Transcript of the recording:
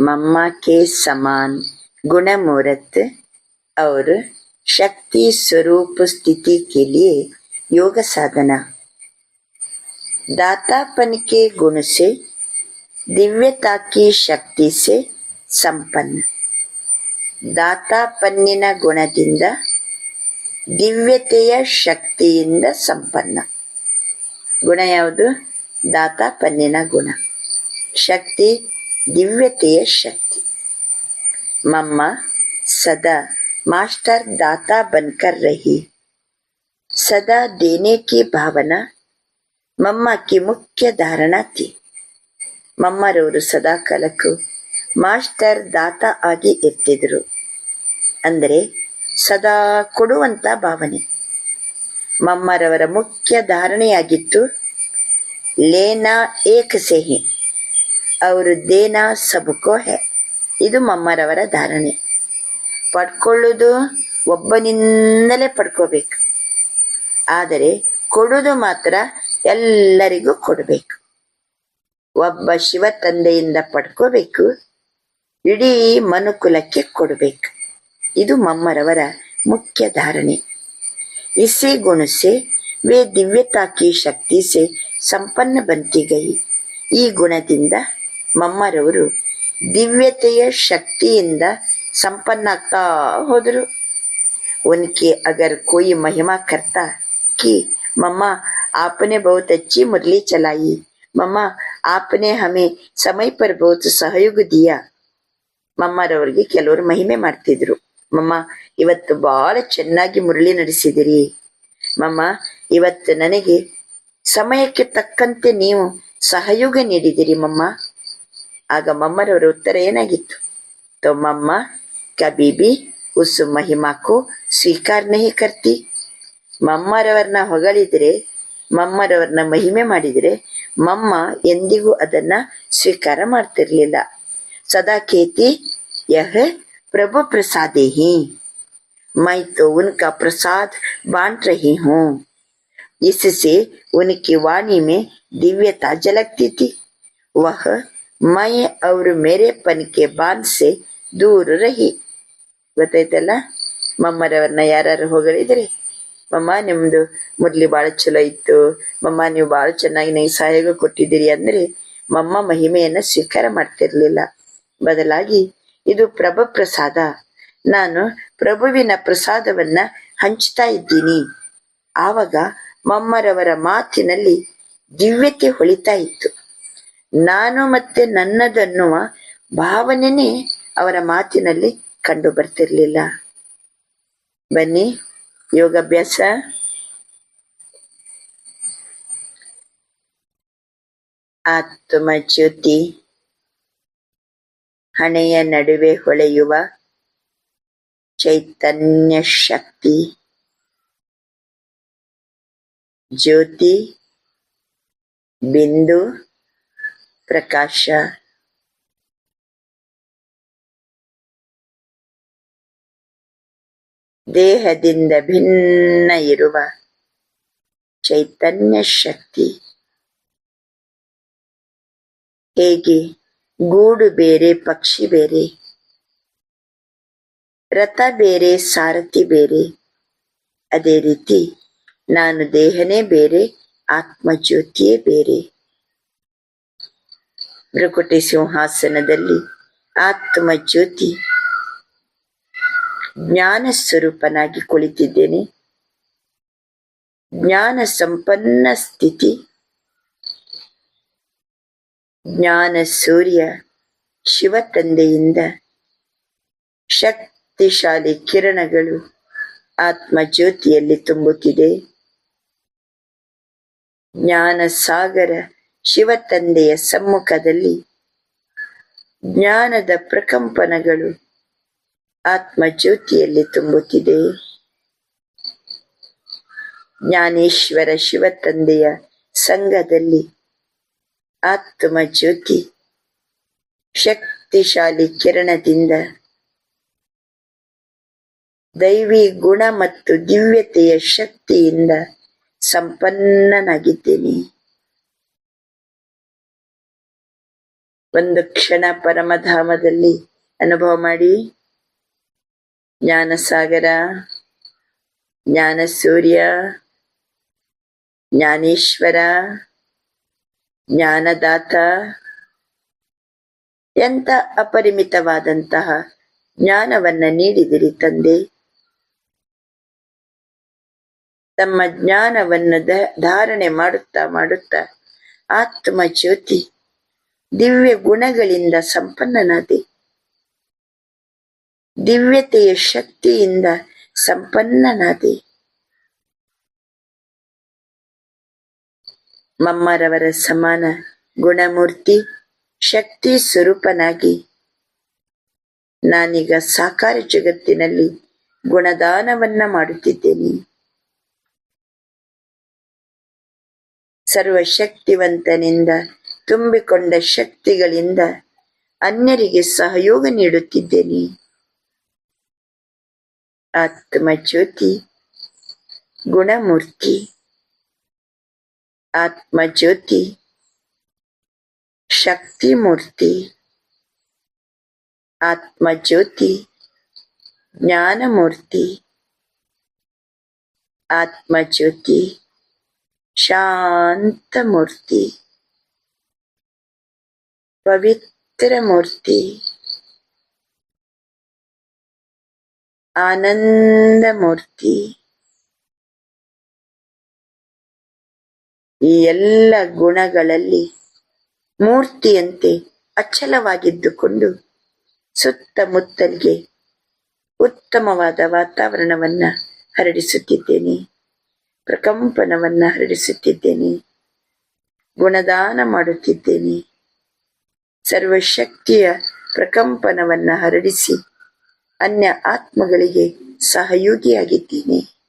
மம்மாக்கே K ಸಮಾನ್. ಗುಣಮೂರತ್ शक्ति ಶಕ್ತಿ ಸ್ವರೂಪ ಸ್ಥಿತಿ लिए ಯೋಗ ಸಾಧನ. ದಾತಾಪನಿಕೆ ಗುಣಸೆ ದಿವ್ಯತಾ ಕಿ ಶಕ್ತಿ ಸೆ ಸಂಪನ್ನ. ದಾತಾ ಪನ್ನಿನ ಗುಣದಿಂದ ದಿವ್ಯತೆಯ ಶಕ್ತಿಯಿಂದ ಸಂಪನ್ನ. ಗುಣ ಯಾವುದು? ದಾತಾಪನ್ನಿನ ಗುಣ. ಶಕ್ತಿ ದಿವ್ಯತೆಯ ಶಕ್ತಿ मम्मा सदा मास्टर दाता बनकर रही सदा देने की भावना मम्मा की मुख्य धारणा थी ಮಮ್ಮರವರು ಸದಾ ಕಾಲಕ್ಕೂ ಮಾಸ್ಟರ್ ದಾತ ಆಗಿ ಇರ್ತಿದ್ರು ಅಂದರೆ ಸದಾ ಕೊಡುವಂತ ಭಾವನೆ ಮಮ್ಮರವರ ಮುಖ್ಯ ಧಾರಣೆಯಾಗಿತ್ತು ಲೇನಾ ಏಕ್ ಸೆಹಿ ಅವರು ದೇನಾ ಸಬಕೋ ಹೆ ಇದು ಮಮ್ಮರವರ ಧಾರಣೆ ಪಡ್ಕೊಳ್ಳೋದು ಒಬ್ಬನಿಂದಲೇ ಪಡ್ಕೋಬೇಕು ಆದರೆ ಕೊಡುವುದು ಮಾತ್ರ ಎಲ್ಲರಿಗೂ ಕೊಡಬೇಕು ಒಬ್ಬ ಶಿವ ತಂದೆಯಿಂದ ಪಡ್ಕೋಬೇಕು ಇಡೀ ಮನುಕುಲಕ್ಕೆ ಕೊಡಬೇಕು ಇದು ಮಮ್ಮರವರ ಮುಖ್ಯ ಧಾರಣೆ इसी गुण से वे दिव्यता की शक्ति से ಸಂಪನ್ನ ಬಂತಿ ಗೈ ಈ ಗುಣದಿಂದ ಮಮ್ಮರವರು ದಿವ್ಯತೆಯ ಶಕ್ತಿಯಿಂದ ಸಂಪನ್ನಾಗ್ತಾ ಹೋದರು उनके अगर कोई महिमा करता कि मम्मा आपने बहुत अच्छी मुरली चलाई मम्मा आपने हमें समय पर बहुत सहयोग दिया ಮಮ್ಮರವರಿಗೆ ಕೆಲವರು ಮಹಿಮೆ ಮಾಡ್ತಿದ್ರು ಮಮ್ಮ ಇವತ್ತು ಬಹಳ ಚೆನ್ನಾಗಿ ಮುರಳಿ ನಡೆಸಿದಿರಿ ಮಮ್ಮ ಇವತ್ತು ನನಗೆ ಸಮಯಕ್ಕೆ ತಕ್ಕಂತೆ ನೀವು ಸಹಯೋಗ ನೀಡಿದಿರಿ ಮಮ್ಮ ಆಗ ಮಮ್ಮರವರ ಉತ್ತರ ಏನಾಗಿತ್ತು तो मम्मा कभी भी उस महिमा को ಸ್ವೀಕಾರ नहीं करती ಮಮ್ಮರವರನ್ನ ಹೊಗಳಿದ್ರೆ ಮಮ್ಮರವರನ್ನ ಮಹಿಮೆ ಮಾಡಿದ್ರೆ ಮಮ್ಮ ಎಂದಿಗೂ ಅದನ್ನ ಸ್ವೀಕಾರ ಮಾಡ್ತಿರ್ಲಿಲ್ಲ ಸದಾ ಕೇತಿ यह प्रभु प्रसादे ही मैं तो उनका प्रसाद बांट रही हूँ इससे उनकी वाणी में दिव्यता झलकती थी वह मैं ಅವರು ಪನಿಕೆ ಬಾನ್ಸೆ ದೂರು ರಹಿ. ಗೊತ್ತಾಯ್ತಲ್ಲ? ಮಮ್ಮರವ್ರನ್ನ ಯಾರು ಹೋಗಲಿದ್ರೆ ಮಮ್ಮ, ನಿಮ್ದು ಮೊದ್ಲಿ ಭಾಳ ಚಲೋ ಇತ್ತು. ಮಮ್ಮ, ನೀವು ಭಾಳ ಚೆನ್ನಾಗಿ ನನಗೆ ಸಹಾಯ ಕೊಟ್ಟಿದ್ದೀರಿ ಅಂದ್ರೆ ಮಮ್ಮ ಮಹಿಮೆಯನ್ನು ಸ್ವೀಕಾರ ಮಾಡ್ತಿರ್ಲಿಲ್ಲ. ಬದಲಾಗಿ ಇದು ಪ್ರಭ ಪ್ರಸಾದ ನಾನು ಪ್ರಭುವಿನ ಪ್ರಸಾದವನ್ನ ಹಂಚ್ತಾ ಇದ್ದೀನಿ. ಆವಾಗ ಮಮ್ಮರವರ ಮಾತಿನಲ್ಲಿ ದಿವ್ಯತೆ ಹೊಳಿತಾ ಇತ್ತು. ನಾನು ಮತ್ತೆ ನನ್ನದನ್ನುವ ಭಾವನೆನೇ ಅವರ ಮಾತಿನಲ್ಲಿ ಕಂಡು ಬರ್ತಿರ್ಲಿಲ್ಲ. ಬನ್ನಿ, ಯೋಗಾಭ್ಯಾಸ. ಆತ್ಮಜ್ಯೋತಿ ಹಣೆಯ ನಡುವೆ ಹೊಳೆಯುವ ಚೈತನ್ಯ ಶಕ್ತಿ. ಜ್ಯೋತಿ, ಬಿಂದು. ಪ್ರಕಾಶ. ದೇಹದಿಂದ ಭಿನ್ನ ಇರುವ ಚೈತನ್ಯ ಶಕ್ತಿ. ಹೇಗೆ? ಗೂಡು ಬೇರೆ, ಪಕ್ಷಿ ಬೇರೆ, ರಥ ಬೇರೆ, ಸಾರಥಿ ಬೇರೆ. ಅದೇ ರೀತಿ ನಾನು ದೇಹನೇ ಬೇರೆ, ಆತ್ಮಜ್ಯೋತಿಯೇ ಬೇರೆ. ಭೃಕುಟಿ ಸಿಂಹಾಸನದಲ್ಲಿ ಆತ್ಮ ಜ್ಯೋತಿ ಜ್ಞಾನ ಸ್ವರೂಪನಾಗಿ ಕುಳಿತಿದ್ದೇನೆ. ಜ್ಞಾನ ಸಂಪನ್ನ ಸ್ಥಿತಿ. ಜ್ಞಾನ ಸೂರ್ಯ ಶಿವ ತಂದೆಯಿಂದ ಶಕ್ತಿಶಾಲಿ ಕಿರಣಗಳು ಆತ್ಮ ಜ್ಯೋತಿಯಲ್ಲಿ ತುಂಬುತ್ತಿದೆ. ಜ್ಞಾನ ಸಾಗರ ಶಿವ ತಂದೆಯ ಸಮ್ಮುಖದಲ್ಲಿ ಜ್ಞಾನದ ಪ್ರಕಂಪನಗಳು ಆತ್ಮ ಜ್ಯೋತಿಯಲ್ಲಿ ತುಂಬುತ್ತಿದೆ. ಜ್ಞಾನೇಶ್ವರ ಶಿವ ತಂದೆಯ ಸಂಘದಲ್ಲಿ ಆತ್ಮ ಜ್ಯೋತಿ ಶಕ್ತಿಶಾಲಿ ಕಿರಣದಿಂದ ದೈವಿ ಗುಣ ಮತ್ತು ದಿವ್ಯತೆಯ ಶಕ್ತಿಯಿಂದ ಸಂಪನ್ನನಾಗಿದ್ದೇನೆ. ಒಂದು ಕ್ಷಣ ಪರಮಧಾಮದಲ್ಲಿ ಅನುಭವ ಮಾಡಿ. ಜ್ಞಾನ ಸಾಗರ ಜ್ಞಾನ ಸೂರ್ಯ ಜ್ಞಾನೇಶ್ವರ, ಜ್ಞಾನದಾತ ಎಂತ ಅಪರಿಮಿತವಾದಂತಹ ಜ್ಞಾನವನ್ನ ನೀಡಿದಿರಿ ತಂದೆ. ತಮ್ಮ ಜ್ಞಾನವನ್ನು ಧಾರಣೆ ಮಾಡುತ್ತಾ ಮಾಡುತ್ತಾ ಆತ್ಮ ಜ್ಯೋತಿ ದಿವ್ಯ ಗುಣಗಳಿಂದ ಸಂಪನ್ನನಾದೆ. ದಿವ್ಯತೆಯ ಶಕ್ತಿಯಿಂದ ಸಂಪನ್ನನಾದೆ. ಮಮ್ಮರವರ ಸಮಾನ ಗುಣಮೂರ್ತಿ, ಶಕ್ತಿ ಸ್ವರೂಪನಾಗಿ. ನಾನೀಗ ಸಾಕಾರ ಜಗತ್ತಿನಲ್ಲಿ ಗುಣದಾನವನ್ನ ಮಾಡುತ್ತಿದ್ದೇನೆ. ಸರ್ವಶಕ್ತಿವಂತನಿಂದ ತುಂಬಿಕೊಂಡ ಶಕ್ತಿಗಳಿಂದ ಅನ್ಯರಿಗೆ ಸಹಯೋಗ ನೀಡುತ್ತಿದ್ದೇನೆ. ಆತ್ಮ ಜ್ಯೋತಿ ಗುಣಮೂರ್ತಿ ಆತ್ಮ ಜ್ಯೋತಿ ಶಕ್ತಿ ಮೂರ್ತಿ ಆತ್ಮ ಜ್ಯೋತಿ ಜ್ಞಾನಮೂರ್ತಿ ಆತ್ಮ ಜ್ಯೋತಿ ಶಾಂತ ಆನಂದಮೂರ್ತಿ. ಈ ಎಲ್ಲ ಗುಣಗಳಲ್ಲಿ ಮೂರ್ತಿಯಂತೆ ಅಚಲವಾಗಿದ್ದುಕೊಂಡು ಸುತ್ತಮುತ್ತಲಿಗೆ ಉತ್ತಮವಾದ ವಾತಾವರಣವನ್ನ ಹರಡಿಸುತ್ತಿದ್ದೇನೆ. ಪ್ರಕಂಪನವನ್ನ ಹರಡಿಸುತ್ತಿದ್ದೇನೆ. ಗುಣದಾನ ಮಾಡುತ್ತಿದ್ದೇನೆ. ಸರ್ವಶಕ್ತಿಯ ಪ್ರಕಂಪನವನ್ನ ಹರಡಿಸಿ ಅನ್ಯ ಆತ್ಮಗಳಿಗೆ ಸಹಯೋಗಿಯಾಗಿದ್ದೇನೆ.